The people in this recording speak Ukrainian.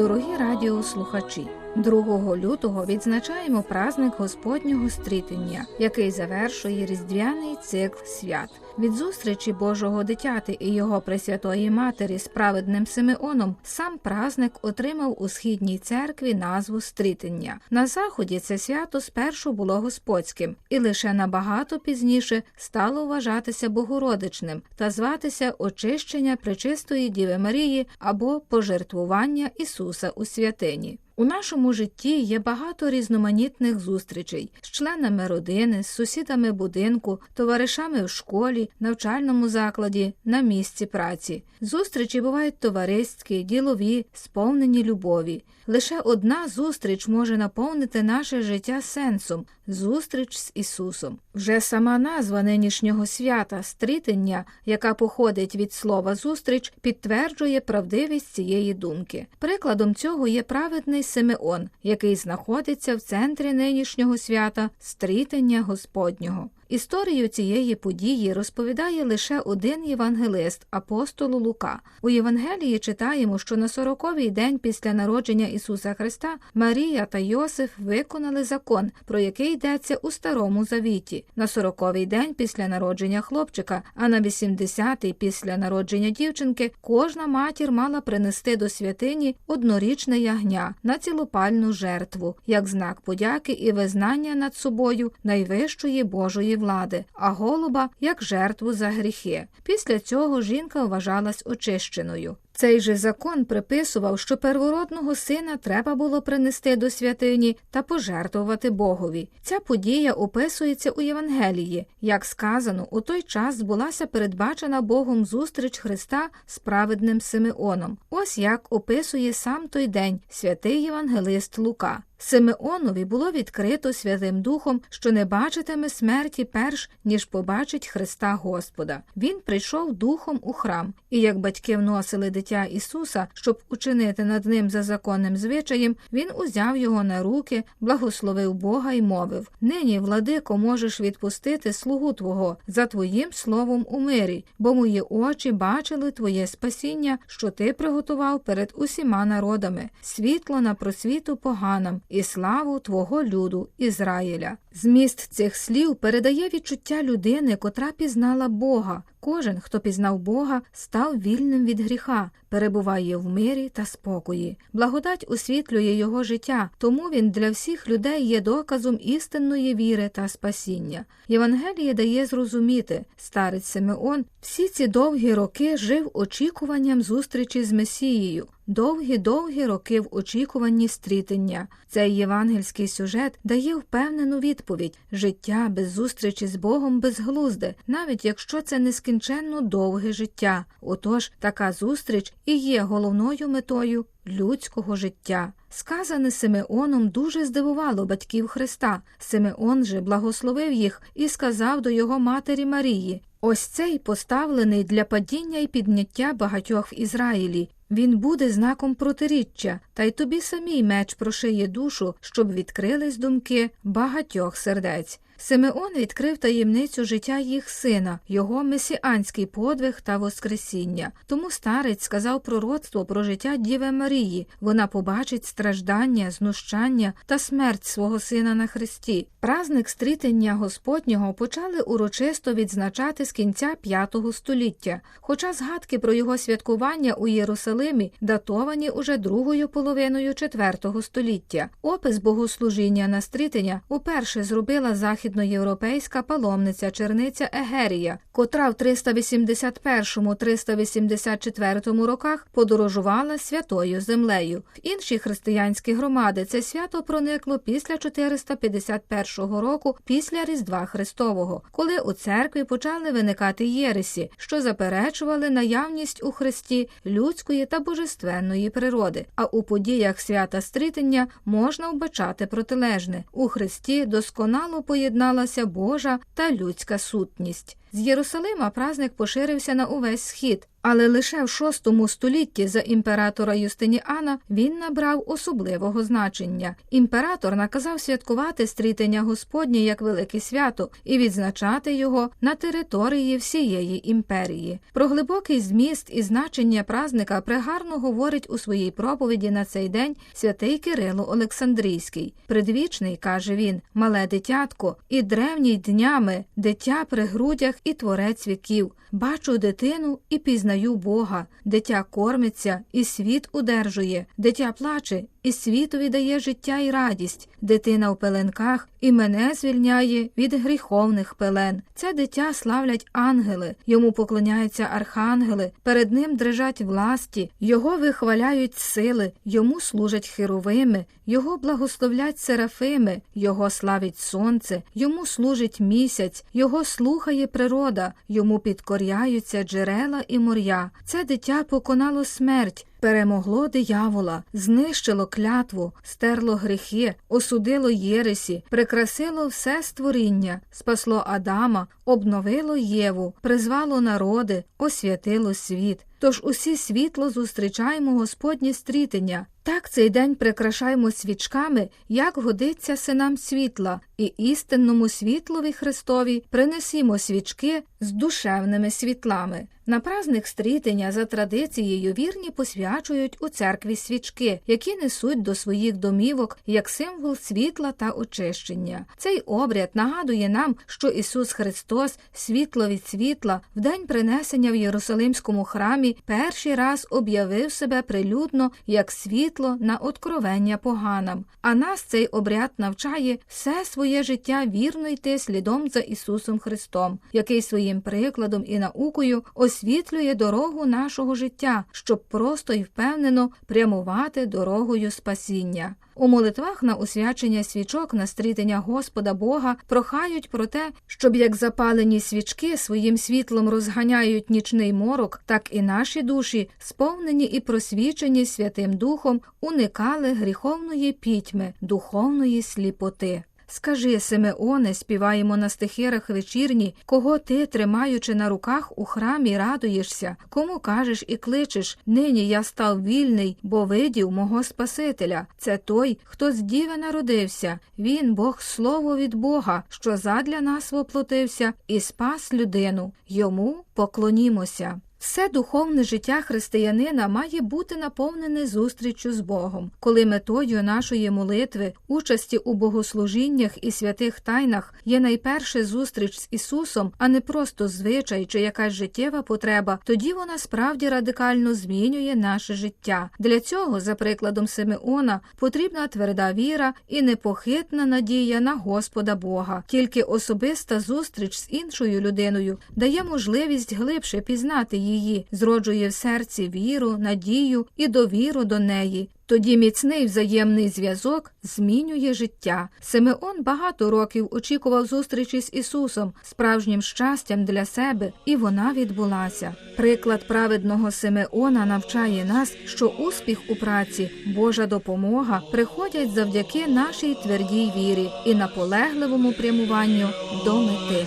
Дорогі радіослухачі, 2 лютого відзначаємо праздник Господнього стрітення, який завершує різдвяний цикл свят. Від зустрічі Божого дитяти і його Пресвятої Матері з праведним Симеоном сам праздник отримав у східній церкві назву стрітення. На заході це свято спершу було господським, і лише набагато пізніше стало вважатися богородичним та зватися очищення Пречистої Діви Марії або пожертвування Ісуса у святині. У нашому житті є багато різноманітних зустрічей з членами родини, з сусідами будинку, товаришами в школі, навчальному закладі, на місці праці. Зустрічі бувають товариські, ділові, сповнені любові. Лише одна зустріч може наповнити наше життя сенсом зустріч з Ісусом. Вже сама назва нинішнього свята стрітення, яка походить від слова зустріч, підтверджує правдивість цієї думки. Прикладом цього є праведний Симеон, який знаходиться в центрі нинішнього свята стрітення Господнього. Історію цієї події розповідає лише один євангелист, апостолу Лука. У Євангелії читаємо, що на сороковий день після народження Ісуса Христа Марія та Йосиф виконали закон, про який йдеться у Старому Завіті. На сороковий день після народження хлопчика, а на 80-й після народження дівчинки кожна матір мала принести до святині однорічне ягня на цілопальну жертву, як знак подяки і визнання над собою найвищої Божої влади, а голуба як жертву за гріхи. Після цього жінка вважалась очищеною. Цей же закон приписував, що первородного сина треба було принести до святині та пожертвувати Богові. Ця подія описується у Євангелії. Як сказано, у той час збулася передбачена Богом зустріч Христа з праведним Симеоном. Ось як описує сам той день святий Євангелист Лука. Симеонові було відкрито Святим Духом, що не бачитиме смерті перш ніж побачить Христа Господа. Він прийшов духом у храм, і як батьки вносили дитя Ісуса, щоб учинити над ним за законним звичаєм, він узяв його на руки, благословив Бога і мовив: Нині, владико, можеш відпустити слугу Твого за Твоїм словом у мирі, бо мої очі бачили Твоє спасіння, що ти приготував перед усіма народами, світло на просвіту поганам і славу Твого люду Ізраїля. Зміст цих слів передає відчуття людини, котра пізнала Бога. Кожен, хто пізнав Бога, став вільним від гріха, перебуває в мирі та спокої. Благодать освітлює його життя, тому він для всіх людей є доказом істинної віри та спасіння. Євангеліє дає зрозуміти, старець Симеон всі ці довгі роки жив очікуванням зустрічі з Месією. Довгі-довгі роки в очікуванні стрітення. Цей євангельський сюжет дає впевнену відповідь: життя без зустрічі з Богом безглузде, навіть якщо це нескінченно довге життя. Отож, така зустріч і є головною метою людського життя. Сказане Симеоном дуже здивувало батьків Христа. Симеон же благословив їх і сказав до його матері Марії: Ось цей поставлений для падіння і підняття багатьох в Ізраїлі. Він буде знаком протиріччя, та й тобі самій меч прошиє душу, щоб відкрились думки багатьох сердець. Симеон відкрив таємницю життя їх сина, його месіанський подвиг та воскресіння. Тому старець сказав пророцтво про життя Діви Марії. Вона побачить страждання, знущання та смерть свого сина на хресті. Празник стрітення Господнього почали урочисто відзначати з кінця V століття, хоча згадки про його святкування у Єрусалимі датовані уже другою половиною IV століття. Опис богослужіння на стрітення уперше зробила захід західноєвропейська паломниця черниця Егерія, котра в 381-384 роках подорожувала святою землею. В інші християнські громади це свято проникло після 451 року, після Різдва Христового, коли у церкві почали виникати єресі, що заперечували наявність у Христі людської та божественної природи. А у подіях свята стрітення можна вбачати протилежне у Христі досконало поєдналася Божа та людська сутність. З Єрусалима праздник поширився на увесь схід, але лише в VI столітті за імператора Юстиніана він набрав особливого значення. Імператор наказав святкувати стрітення Господнє як велике свято і відзначати його на території всієї імперії. Про глибокий зміст і значення празника пригарно говорить у своїй проповіді на цей день святий Кирило Олександрійський. Предвічний каже він, мале дитятко, і древній днями дитя при грудях і творець віків. Бачу дитину і пізнаю Бога. Дитя кормиться і світ удержує, дитя плаче і світові дає життя і радість. Дитина в пеленках і мене звільняє від гріховних пелен. Це дитя славлять ангели, йому поклоняються архангели, перед ним дрижать власті, його вихваляють сили, йому служать херовими, його благословлять серафими, його славить сонце, йому служить місяць, його слухає природа, йому підкоряються джерела і моря. Це дитя поконало смерть. Перемогло диявола, знищило клятву, стерло гріхи, осудило єресі, прикрасило все створіння, спасло Адама, обновило Єву, призвало народи, освятило світ. Тож усі світло зустрічаємо Господнє стрітення. Так цей день прикрашаємо свічками, як годиться синам світла, і істинному світлові Христові принесімо свічки з душевними світлами. На праздник стрітення за традицією вірні посвячують у церкві свічки, які несуть до своїх домівок як символ світла та очищення. Цей обряд нагадує нам, що Ісус Христос, світло від світла, в день принесення в Єрусалимському храмі перший раз об'явив себе прилюдно як світло на откровення поганам. А нас цей обряд навчає все своє життя вірно йти слідом за Ісусом Христом, який своїм прикладом і наукою освітлює дорогу нашого життя, щоб просто і впевнено прямувати дорогою спасіння. У молитвах на освячення свічок на стрітення Господа Бога прохають про те, щоб як запалені свічки своїм світлом розганяють нічний морок, так і наші душі, сповнені і просвічені Святим Духом, уникали гріховної пітьми, духовної сліпоти. Скажи, Симеоне, співаємо на стихирах вечірні, кого ти, тримаючи на руках у храмі, радуєшся, кому кажеш і кличеш нині я став вільний, бо видів мого Спасителя. Це той, хто з діви народився. Він, Бог, слово від Бога, що задля нас воплотився і спас людину. Йому поклонімося. Все духовне життя християнина має бути наповнене зустріччю з Богом, коли метою нашої молитви, участі у богослужіннях і святих тайнах є найперше зустріч з Ісусом, а не просто звичай чи якась життєва потреба, тоді вона справді радикально змінює наше життя. Для цього, за прикладом Симеона, потрібна тверда віра і непохитна надія на Господа Бога. Тільки особиста зустріч з іншою людиною дає можливість глибше пізнати її її, зроджує в серці віру, надію і довіру до неї. Тоді міцний взаємний зв'язок змінює життя. Симеон багато років очікував зустрічі з Ісусом, справжнім щастям для себе, і вона відбулася. Приклад праведного Симеона навчає нас, що успіх у праці, Божа допомога приходять завдяки нашій твердій вірі і наполегливому прямуванню до мети.